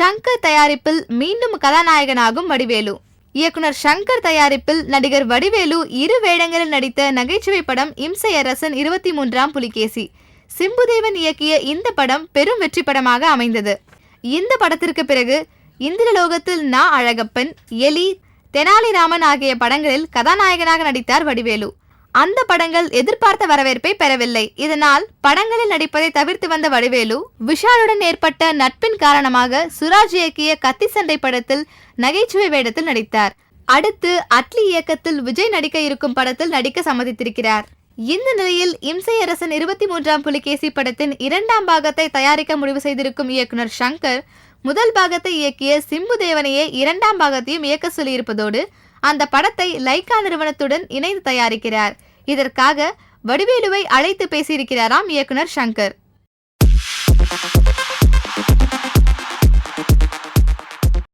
ஷங்கர் தயாரிப்பில் மீண்டும் கதாநாயகனாகும் வடிவேலு. இயக்குனர் ஷங்கர் தயாரிப்பில் நடிகர் வடிவேலு இரு வேடங்களில் நடித்த நகைச்சுவை படம் இம்சை அரசன் இருபத்தி மூன்றாம் புலிகேசி. சிம்புதேவன் இயக்கிய இந்த படம் பெரும் வெற்றி படமாக அமைந்தது. இந்த படத்திற்கு பிறகு இந்திரலோகத்தில் நா அழகப்பன் எலி தெனாலிராமன் ஆகிய படங்களில் கதாநாயகனாக நடித்தார் வடிவேலு. அந்த படங்கள் எதிர்பார்த்த வரவேற்பை பெறவில்லை. இதனால் படங்களில் நடிப்பதை தவிர்த்து வந்த வடிவேலு விஷாலுடன் ஏற்பட்ட நட்பின் காரணமாக சுராஜ் இயக்கிய கத்தி சண்டை படத்தில் நகைச்சுவை வேடத்தில் நடித்தார். அடுத்து அட்லி இயக்கத்தில் விஜய் நடிக்க இருக்கும் படத்தில் நடிக்க சம்மதித்திருக்கிறார். இந்த நிலையில் இம்சை அரசன் இருபத்தி மூன்றாம் புலிகேசி படத்தின் இரண்டாம் பாகத்தை தயாரிக்க முடிவு செய்திருக்கும் இயக்குனர் ஷங்கர் முதல் பாகத்தை இயக்கிய சிம்பு தேவனையே இரண்டாம் பாகத்தையும் இயக்க சொல்லியிருப்பதோடு அந்த படத்தை லைகா நிறுவனத்துடன் இணைந்து தயாரிக்கிறார். இதற்காக வடிவேலுவை அழைத்து பேசியிருக்கிறாராம் இயக்குனர் சங்கர்.